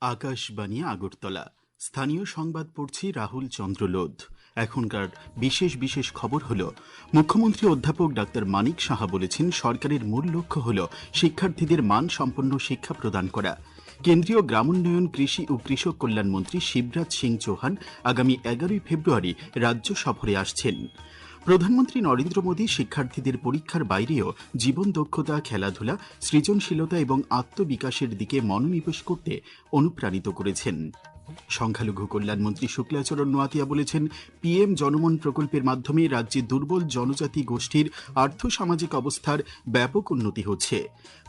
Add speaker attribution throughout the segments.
Speaker 1: আকাশবাণী আগরতলা। স্থানীয় সংবাদ পড়ছি রাহুল চন্দ্র লোধ এখনকার বিশেষ বিশেষ খবর হল, মুখ্যমন্ত্রী অধ্যাপক ডাক্তার মানিক সাহা বলেছেন, সরকারের মূল লক্ষ্য হল শিক্ষার্থীদের মান সম্পন্ন শিক্ষা প্রদান করা। কেন্দ্রীয় গ্রামোন্নয়ন, কৃষি ও কৃষক কল্যাণ মন্ত্রী শিবরাজ সিং চৌহান আগামী এগারোই ফেব্রুয়ারি রাজ্য সফরে আসছেন। প্রধানমন্ত্রী নরেন্দ্র মোদী শিক্ষার্থীদের পরীক্ষার বাইরেও জীবন দক্ষতা, খেলাধুলা, সৃজনশীলতা এবং আত্মবিকাশের দিকে মনোনিবেশ করতে অনুপ্রাণিত করেছেন। সংখ্যালঘু কল্যাণমন্ত্রী শুক্লাচরণ নোয়াতিয়া বলেছেন, পিএম জনমন প্রকল্পের মাধ্যমে রাজ্যে দুর্বল জনজাতি গোষ্ঠীর আর্থসামাজিক অবস্থার ব্যাপক উন্নতি হচ্ছে।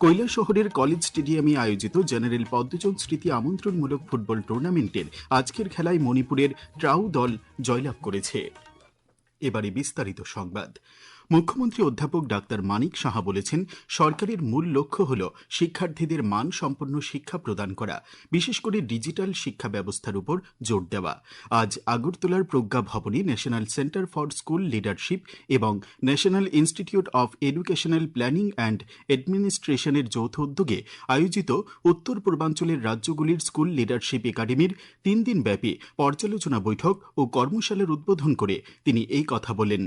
Speaker 1: কৈলা শহরের কলেজ স্টেডিয়ামে আয়োজিত জেনারেল পদ্মচন স্মৃতি আমন্ত্রণমূলক ফুটবল টুর্নামেন্টের আজকের খেলায় মণিপুরের ট্রাউ দল জয়লাভ করেছে। এবারে বিস্তারিত সংবাদ। মুখ্যমন্ত্রী অধ্যাপক ডাক্তার মানিক সাহা বলেছেন, সরকারের মূল লক্ষ্য হল শিক্ষার্থীদের মান সম্পন্ন শিক্ষা প্রদান করা, বিশেষ করে ডিজিটাল শিক্ষা ব্যবস্থার উপর জোর দেওয়া। আজ আগরতলার প্রজ্ঞা ভবনে national centre for school leadership এবং national institute of educational planning and অ্যাডমিনিস্ট্রেশনের যৌথ উদ্যোগে আয়োজিত উত্তর পূর্বাঞ্চলের রাজ্যগুলির স্কুল লিডারশিপ একাডেমির তিন দিন ব্যাপী পর্যালোচনা বৈঠক ও কর্মশালার উদ্বোধন করে তিনি এই কথা বলেন।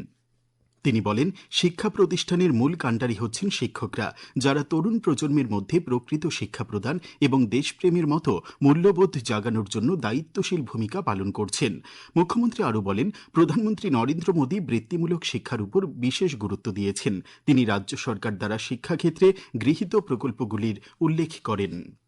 Speaker 1: তিনি বলেন শিক্ষা প্রতিষ্ঠানের মূল কাণ্ডারি হচ্ছেন শিক্ষকরা, যারা তরুণ প্রজন্মের মধ্যে প্রকৃত শিক্ষা প্রদান এবং দেশপ্রেমের মতো মূল্যবোধ জাগানোর জন্য দায়িত্বশীল ভূমিকা পালন করছেন। মুখ্যমন্ত্রী আরও বলেন, প্রধানমন্ত্রী নরেন্দ্র মোদী বৃত্তিমূলক শিক্ষার উপর বিশেষ গুরুত্ব দিয়েছেন। তিনি রাজ্য সরকার দ্বারা শিক্ষাক্ষেত্রে গৃহীত প্রকল্পগুলির উল্লেখ করেন।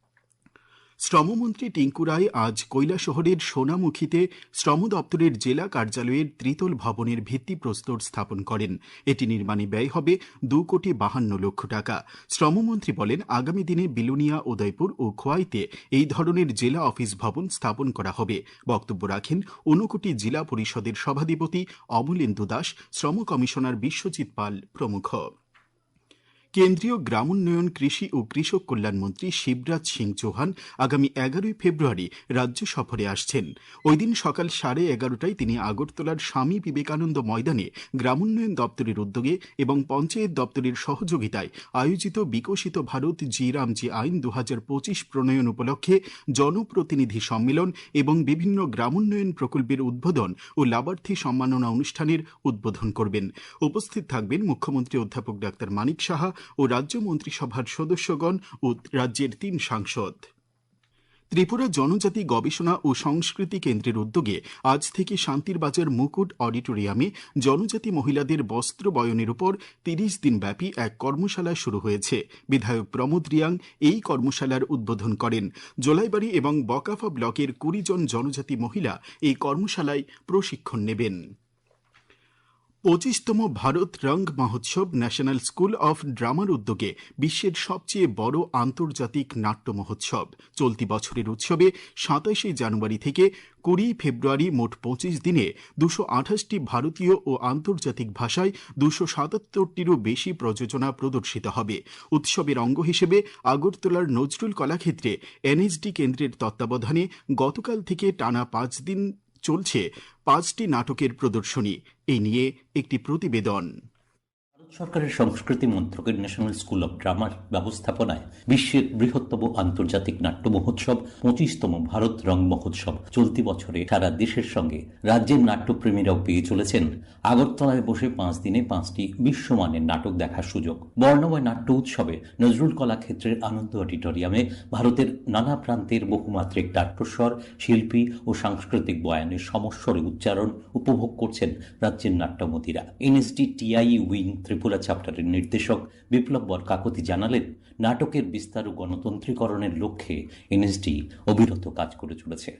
Speaker 1: শ্রমমন্ত্রী টিঙ্কু রায় আজ কৈলাসহরের সোনামুখীতে শ্রম দপ্তরের জেলা কার্যালয়ের ত্রিতল ভবনের ভিত্তিপ্রস্তর স্থাপন করেন। এটি নির্মাণে ব্যয় হবে দু কোটি বাহান্ন লক্ষ টাকা। শ্রমমন্ত্রী বলেন, আগামী দিনে বিলুনিয়া, উদয়পুর ও খোয়াইতে এই ধরনের জেলা অফিস ভবন স্থাপন করা হবে। বক্তব্য রাখেন, ঊনকোটি জেলা পরিষদের সভাধিপতি অমলেন্দু দাস, শ্রম কমিশনার বিশ্বজিৎ পাল প্রমুখ। কেন্দ্রীয় গ্রামোন্নয়ন, কৃষি ও কৃষক কল্যাণ মন্ত্রী শিবরাজ সিং চৌহান আগামী এগারোই ফেব্রুয়ারি রাজ্য সফরে আসছেন। ওই দিন সকাল সাড়ে এগারোটায় তিনি আগরতলার স্বামী বিবেকানন্দ ময়দানে গ্রামোন্নয়ন দপ্তরের উদ্যোগে এবং পঞ্চায়েত দপ্তরের সহযোগিতায় আয়োজিত বিকশিত ভারত জি রামজি আইন দু পঁচিশ প্রণয়ন উপলক্ষে জনপ্রতিনিধি সম্মেলন এবং বিভিন্ন গ্রামোন্নয়ন প্রকল্পের উদ্বোধন ও লাভার্থী সম্মাননা অনুষ্ঠানের উদ্বোধন করবেন। উপস্থিত থাকবেন মুখ্যমন্ত্রী অধ্যাপক ডাক্তার মানিক সাহা ও রাজ্য মন্ত্রিসভার সদস্যগণ ও রাজ্যের তিন সাংসদ। ত্রিপুরা জনজাতি গবেষণা ও সংস্কৃতি কেন্দ্রের উদ্যোগে আজ থেকে শান্তির বাজার মুকুট অডিটোরিয়ামে জনজাতি মহিলাদের বস্ত্র বয়নের উপর তিরিশ দিন ব্যাপী এক কর্মশালা শুরু হয়েছে। বিধায়ক প্রমোদ রিয়াং এই কর্মশালার উদ্বোধন করেন। জোলাইবাড়ি এবং বকাফা ব্লকের কুড়ি জন জনজাতি মহিলা এই কর্মশালায় প্রশিক্ষণ নেবেন। পঁচিশতম Bharat Rang Mahotsav national school of ড্রামার উদ্যোগে বিশ্বের সবচেয়ে বড় আন্তর্জাতিক নাট্য মহোৎসব। চলতি বছরের উৎসবে সাতাশে জানুয়ারি থেকে কুড়ি ফেব্রুয়ারি মোট পঁচিশ দিনে দুশো আঠাশটি ভারতীয় ও আন্তর্জাতিক ভাষায় দুশো সাতাত্তরটিরও বেশি প্রযোজনা প্রদর্শিত হবে। উৎসবের অঙ্গ হিসেবে আগরতলার নজরুল কলাক্ষেত্রে এনএসডি কেন্দ্রের তত্ত্বাবধানে গতকাল থেকে টানা পাঁচ দিন চলছে পাঁচটি নাটকের প্রদর্শনী। এ নিয়ে একটি প্রতিবেদন।
Speaker 2: সরকারের সংস্কৃতি মন্ত্রকের ন্যাশনাল স্কুল অব ড্রামার ব্যবস্থাপনায় বিশ্বের বৃহত্তম আন্তর্জাতিক নাট্য মহোৎসব, পঁচিশতম ভারত রং মহোৎসব। চলতি বছরে সারা দেশের সঙ্গে রাজ্যের নাট্যপ্রেমীরাও পেয়ে চলেছেন। আগরতলায় বসে পাঁচ দিনে পাঁচটি বিশ্বমানের নাটক দেখার সুযোগ। বর্ণময় নাট্য উৎসবে নজরুল কলাক্ষেত্রের আনন্দ অডিটোরিয়ামে ভারতের নানা প্রান্তের বহুমাত্রিক নাট্যস্বর, শিল্পী ও সাংস্কৃতিক বয়ানের সমস্বরে উচ্চারণ উপভোগ করছেন রাজ্যের নাট্যমতীরা NSD TI wing Tripura. চ্যাপ্টারের নির্দেশক বিপ্লব বরকাকতি জানালেন নাটকের বিস্তার ও গণতন্ত্রীকরণের লক্ষ্যে এনএসডি অবিরত কাজ করে চলেছে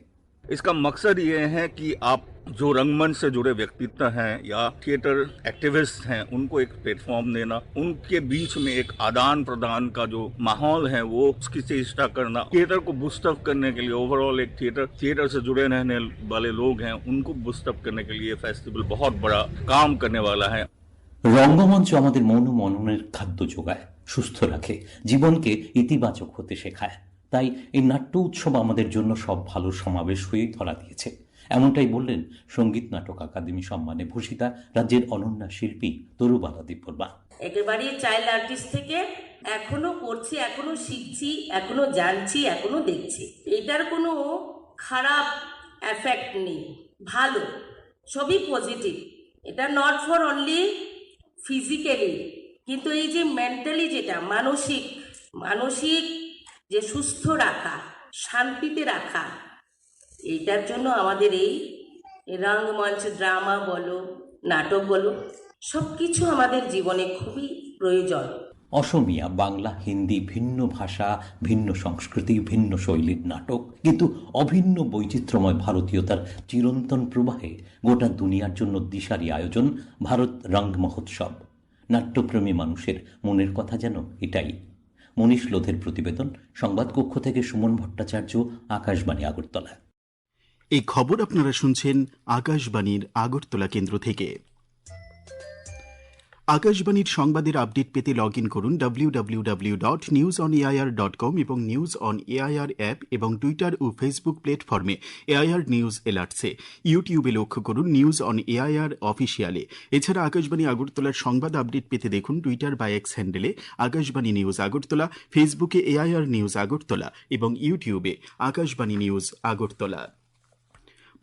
Speaker 3: इसका मकसद ये है कि आप जो रंगमंच से जुड़े व्यक्तित्व हैं या थिएटर एक्टिविस्ट हैं उनको एक प्लेटफॉर्म देना उनके बीच में एक आदान प्रदान का जो माहौल है वो उसकी चेष्टा करना थिएटर को बुस्टअप करने के लिए ओवरऑल एक थिएटर थिएटर से जुड़े रहने वाले लोग हैं उनको बुस्टअप करने के लिए फेस्टिवल बहुत बड़ा काम करने वाला है
Speaker 2: রঙ্গমঞ্চ আমাদের মন ও মননের খাদ্য যোগায়, সুস্থ রাখে, জীবনকে ইতিবাচক হতে শেখায়। তাই এই নাট্য উৎসব আমাদের জন্য সব ভালো সমাবেশ হয়েই ধরা দিয়েছে। এমনটাই বললেন সংগীত নাটক আকাদেমি সম্মানে ভূষিতা, রাজ্যের অনন্যা শিল্পী তরুবালা দেববর্মা।
Speaker 4: একেবারে চাইল্ড আর্টিস্ট থেকে এখনও করছি, এখনও শিখছি, এখনও জানছি, এখনও দেখছি। এটার কোনো খারাপ এফেক্ট নেই, ভালো, সবই পজিটিভ এটা নট ফর অনলি ফিজিক্যালি কিন্তু এই যে মেন্টালি যেটা, মানসিক মানসিক যে সুস্থ রাখা, শান্তিতে রাখা, এইটার জন্য আমাদের এই রঙ্গমঞ্চ ড্রামা বলো, নাটক বলো সব কিছু আমাদের জীবনে খুবই প্রয়োজন।
Speaker 2: অসমিয়া, বাংলা, হিন্দি ভিন্ন ভাষা, ভিন্ন সংস্কৃতি, ভিন্ন শৈলীর নাটক, কিন্তু অভিন্ন বৈচিত্র্যময় ভারতীয়তার চিরন্তন প্রবাহে গোটা দুনিয়ার জন্য দিশারি আয়োজন, ভারত রঙ্গ মহোৎসব। নাট্যপ্রেমী মানুষের মনের কথা যেন এটাই। মনীষ লোধের প্রতিবেদন সংবাদকক্ষ থেকে সুমন ভট্টাচার্য, আকাশবাণী আগরতলা।
Speaker 1: এই খবর আপনারা শুনছেন আকাশবাণীর আগরতলা কেন্দ্র থেকে। আকাশবাণীর সংবাদের আপডেট পেতে লগ ইন করুন W dot news on AIR dot com এবং নিউজ অন এআইআর অ্যাপ এবং টুইটার ও ফেসবুক প্ল্যাটফর্মে এআইআর নিউজ এলার্টসে ইউটিউবে লক্ষ্য করুন নিউজ অন এআইআর অফিসিয়ালে এছাড়া আকাশবাণী আগরতলার সংবাদ আপডেট পেতে দেখুন টুইটার বা এক্স হ্যান্ডেলে আকাশবাণী নিউজ আগরতলা ফেসবুকে এআইআর নিউজ আগরতলা এবং ইউটিউবে আকাশবাণী নিউজ আগরতলা।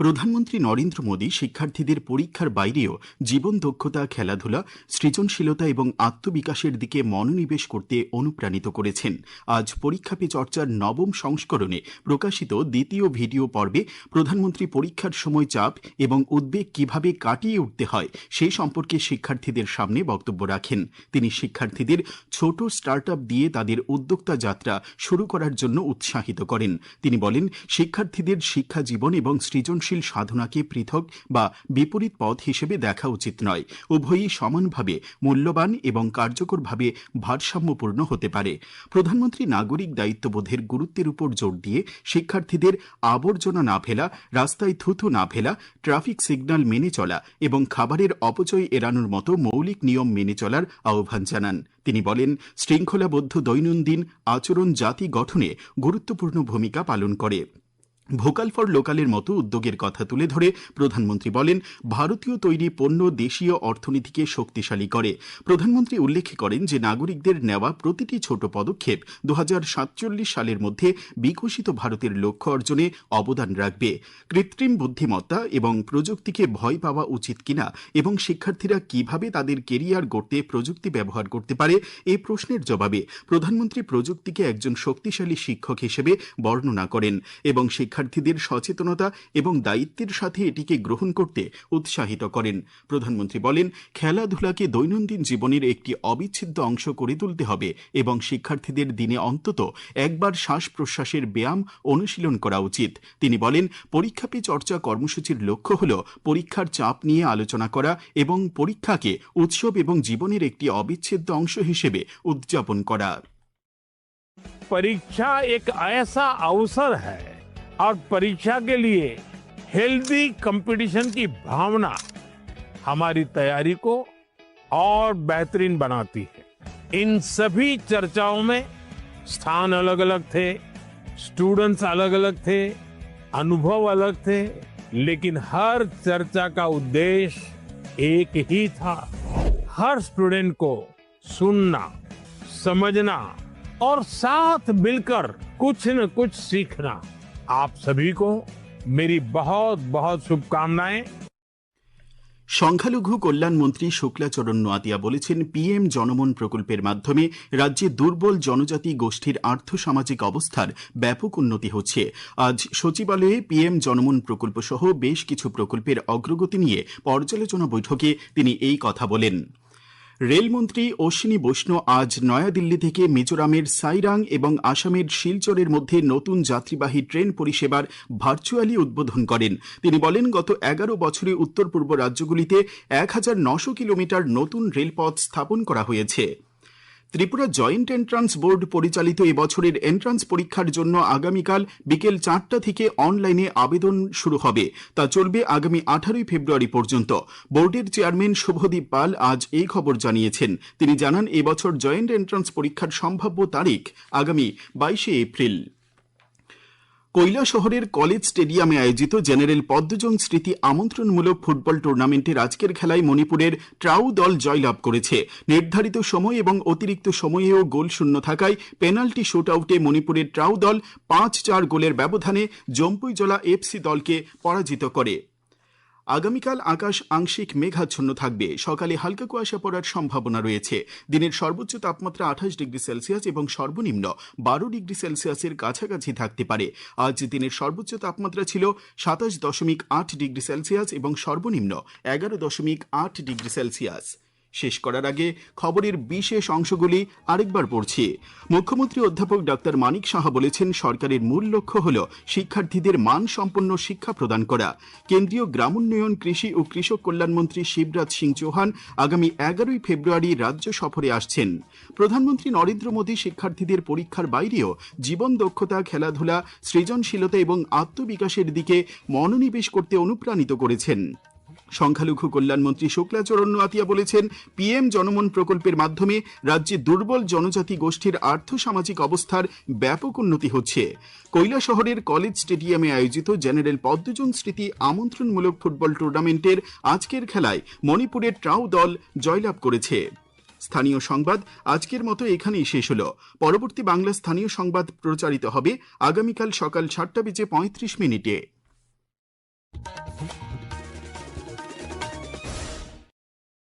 Speaker 1: প্রধানমন্ত্রী নরেন্দ্র মোদী শিক্ষার্থীদের পরীক্ষার বাইরেও জীবন দক্ষতা, খেলাধুলা, সৃজনশীলতা এবং আত্মবিকাশের দিকে মনোনিবেশ করতে অনুপ্রাণিত করেছেন। আজ পরীক্ষা পে চর্চার নবম সংস্করণে প্রকাশিত দ্বিতীয় ভিডিও পর্বে প্রধানমন্ত্রী পরীক্ষার সময় চাপ এবং উদ্বেগ কীভাবে কাটিয়ে উঠতে হয় সেই সম্পর্কে শিক্ষার্থীদের সামনে বক্তব্য রাখেন। তিনি শিক্ষার্থীদের ছোট স্টার্ট দিয়ে তাদের উদ্যোক্তা যাত্রা শুরু করার জন্য উৎসাহিত করেন। তিনি বলেন, শিক্ষার্থীদের শিক্ষা জীবন এবং সৃজনশীল সাধনাকে পৃথক বা বিপরীত পথ হিসেবে দেখা উচিত নয়। উভয়ই সমানভাবে মূল্যবান এবং কার্যকরভাবে ভারসাম্যপূর্ণ হতে পারে। প্রধানমন্ত্রী নাগরিক দায়িত্ববোধের গুরুত্বের উপর জোর দিয়ে শিক্ষার্থীদের আবর্জনা না ফেলা, রাস্তায় থুতু না ফেলা, ট্রাফিক সিগন্যাল মেনে চলা এবং খাবারের অপচয় এড়ানোর মতো মৌলিক নিয়ম মেনে চলার আহ্বান জানান। তিনি বলেন, শৃঙ্খলাবদ্ধ দৈনন্দিন আচরণ জাতি গঠনে গুরুত্বপূর্ণ ভূমিকা পালন করে। ভোকাল ফর লোকালের মতো উদ্যোগের কথা তুলে ধরে প্রধানমন্ত্রী বলেন, ভারতীয় তৈরি পণ্য দেশীয় অর্থনীতিকে শক্তিশালী করে। প্রধানমন্ত্রী উল্লেখ করেন যে, নাগরিকদের নেওয়া প্রতিটি ছোট পদক্ষেপ দু হাজার সাতচল্লিশ সালের মধ্যে বিকশিত ভারতের লক্ষ্য অর্জনে অবদান রাখবে। কৃত্রিম বুদ্ধিমত্তা এবং প্রযুক্তিকে ভয় পাওয়া উচিত কিনা এবং শিক্ষার্থীরা কীভাবে তাদের কেরিয়ার গড়তে প্রযুক্তি ব্যবহার করতে পারে এই প্রশ্নের জবাবে প্রধানমন্ত্রী প্রযুক্তিকে একজন শক্তিশালী শিক্ষক হিসেবে বর্ণনা করেন এবং শিক্ষার্থীদের সচেতনতা এবং দায়িত্বের সাথে এটিকে গ্রহণ করতে উৎসাহিত করেন প্রধানমন্ত্রী বলেন খেলাধুলাকে দৈনন্দিন জীবনের একটি অবিচ্ছেদ্য অংশ করে তুলতে হবে এবং শিক্ষার্থীদের দিনে অন্তত একবার শ্বাস প্রশ্বাসের ব্যায়াম অনুশীলন করা উচিত তিনি বলেন পরীক্ষা পে চর্চা কর্মসূচির লক্ষ্য হল পরীক্ষার চাপ নিয়ে আলোচনা করা এবং পরীক্ষাকে উৎসব এবং জীবনের একটি অবিচ্ছেদ্য অংশ হিসেবে উদযাপন করা
Speaker 5: परीक्षा एक ऐसा अवसर है और परीक्षा के लिए हेल्दी कंपटीशन की भावना हमारी तैयारी को और बेहतरीन बनाती है। इन सभी चर्चाओं में स्थान अलग अलग थे स्टूडेंट्स अलग अलग थे, अनुभव अलग थे, लेकिन हर चर्चा का उद्देश्य एक ही था। हर स्टूडेंट को सुनना, समझना और साथ मिलकर कुछ न कुछ सीखना। आप सभी को मेरी बहुत बहुत शुभकामनाएं
Speaker 1: সংখ্যালঘু কল্যাণ মন্ত্রী শুক্লাচরণ নোয়াতিয়া বলেছেন পিএম জনমন প্রকল্পের মাধ্যমে রাজ্যে দুর্বল জনজাতি গোষ্ঠীর আর্থসামাজিক অবস্থার ব্যাপক উন্নতি হচ্ছে আজ সচিবালয়ে পিএম জনমন প্রকল্প সহ বেশ কিছু প্রকল্পের অগ্রগতি নিয়ে পর্যালোচনা বৈঠকে তিনি এই কথা বলেন রেলমন্ত্রী অশ্বিনী বৈষ্ণব আজ নয়াদিল্লি থেকে মিজোরামের সাইরাং এবং আসামের শিলচরের মধ্যে নতুন যাত্রীবাহী ট্রেন পরিষেবার ভার্চুয়ালি উদ্বোধন করেন। তিনি বলেন, গত এগারো বছরে উত্তর পূর্ব রাজ্যগুলিতে এক হাজার নশো কিলোমিটার নতুন রেলপথ স্থাপন করা হয়েছে। ত্রিপুরা জয়েন্ট এন্ট্রান্স বোর্ড পরিচালিত এবছরের এন্ট্রান্স পরীক্ষার জন্য আগামীকাল বিকেল চারটা থেকে অনলাইনে আবেদন শুরু হবে। তা চলবে আগামী আঠারোই ফেব্রুয়ারি পর্যন্ত। বোর্ডের চেয়ারম্যান শুভদীপ পাল আজ এই খবর জানিয়েছেন। তিনি জানান, এবছর জয়েন্ট এন্ট্রান্স পরীক্ষার সম্ভাব্য তারিখ আগামী বাইশে এপ্রিল। কৈলা শহরের কলেজ স্টেডিয়ামে আয়োজিত জেনারেল পদ্মজং স্মৃতি আমন্ত্রণমূলক ফুটবল টুর্নামেন্টে আজকের খেলায় মণিপুরের ট্রাউ দল জয়লাভ করেছে। নির্ধারিত সময় এবং অতিরিক্ত সময়েও গোল শূন্য থাকায় পেনাল্টি শুট আউটে মণিপুরের ট্রাউ দল পাঁচ চার গোলের ব্যবধানে জম্পুইজলা এফসি দলকে পরাজিত করে। আগামীকাল আকাশ আংশিক মেঘাচ্ছন্ন থাকবে। সকালে হালকা কুয়াশা পড়ার সম্ভাবনা রয়েছে। দিনের সর্বোচ্চ তাপমাত্রা আঠাশ ডিগ্রি সেলসিয়াস এবং সর্বনিম্ন বারো ডিগ্রি সেলসিয়াসের কাছাকাছি থাকতে পারে। আজ দিনের সর্বোচ্চ তাপমাত্রা ছিল সাতাশ দশমিক আট ডিগ্রি সেলসিয়াস এবং সর্বনিম্ন এগারো দশমিক আট ডিগ্রি সেলসিয়াস। শেষ করার আগে খবরের বিশেষ অংশগুলি আরেকবার পড়ছি। মুখ্যমন্ত্রী অধ্যাপক ডাক্তার মানিক সাহা বলেছেন, সরকারের মূল লক্ষ্য হল শিক্ষার্থীদের মানসম্পন্ন শিক্ষা প্রদান করা। কেন্দ্রীয় গ্রামোন্নয়ন, কৃষি ও কৃষক কল্যাণমন্ত্রী শিবরাজ সিং চৌহান আগামী এগারোই ফেব্রুয়ারি রাজ্য সফরে আসছেন। প্রধানমন্ত্রী নরেন্দ্র মোদী শিক্ষার্থীদের পরীক্ষার বাইরেও জীবন দক্ষতা, খেলাধুলা, সৃজনশীলতা এবং আত্মবিকাশের দিকে মনোনিবেশ করতে অনুপ্রাণিত করেছেন। সংখ্যালঘু কল্যাণমন্ত্রী শুক্লাচরণ নোয়াতিয়া বলেছেন, পিএম জনমন প্রকল্পের মাধ্যমে রাজ্যে দুর্বল জনজাতি গোষ্ঠীর আর্থসামাজিক অবস্থার ব্যাপক উন্নতি হচ্ছে। কৈলা শহরের কলেজ স্টেডিয়ামে আয়োজিত জেনারেল পদ্মজন স্মৃতি আমন্ত্রণমূলক ফুটবল টুর্নামেন্টের আজকের খেলায় মণিপুরের ট্রাউ দল জয়লাভ করেছে। স্থানীয় সংবাদ আজকের মতো এখানেই শেষ হল। পরবর্তী বাংলা স্থানীয় সংবাদ প্রচারিত হবে আগামীকাল সকাল সাতটা বেজে পঁয়ত্রিশ মিনিটে।